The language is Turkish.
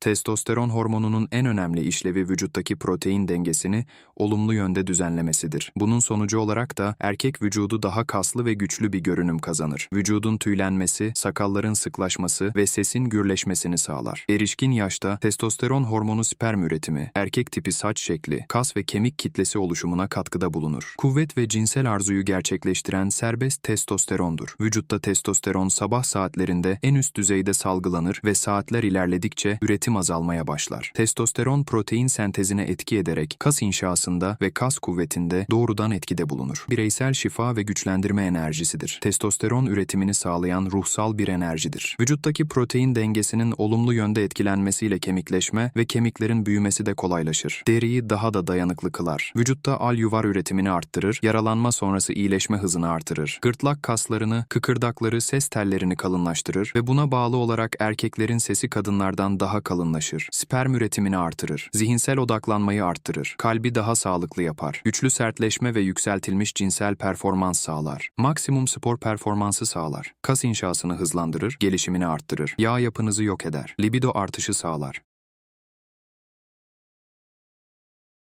Testosteron hormonunun en önemli işlevi vücuttaki protein dengesini olumlu yönde düzenlemesidir. Bunun sonucu olarak da erkek vücudu daha kaslı ve güçlü bir görünüm kazanır. Vücudun tüylenmesi, sakalların sıklaşması ve sesin gürleşmesini sağlar. Erişkin yaşta testosteron hormonu sperm üretimi, erkek tipi saç şekli, kas ve kemik kitlesi oluşumuna katkıda bulunur. Kuvvet ve cinsel arzuyu gerçekleştiren serbest testosterondur. Vücutta testosteron sabah saatlerinde en üst düzeyde salgılanır ve saatler ilerledikçe üretim azalmaya başlar. Testosteron protein sentezine etki ederek kas inşasında ve kas kuvvetinde doğrudan etkide bulunur. Bireysel şifa ve güçlendirme enerjisidir. Testosteron üretimini sağlayan ruhsal bir enerjidir. Vücuttaki protein dengesinin olumlu yönde etkilenmesiyle kemikleşme ve kemiklerin büyümesi de kolaylaşır. Deriyi daha da dayanıklı kılar. Vücutta alüvar üretimini arttırır, yaralanma sonrası iyileşme hızını artırır. Gırtlak kaslarını, kıkırdakları, ses tellerini kalınlaştırır ve buna bağlı olarak erkeklerin sesi kadınlardan daha kalınlaşır. Sperm üretimini artırır. Zihinsel odaklanmayı arttırır. Kalbi daha sağlıklı yapar. Güçlü sertleşme ve yükseltilmiş cinsel performans sağlar. Maksimum spor performansı sağlar. Kas inşasını hızlandırır, gelişimini arttırır. Yağ yapınızı yok eder. Libido artışı sağlar.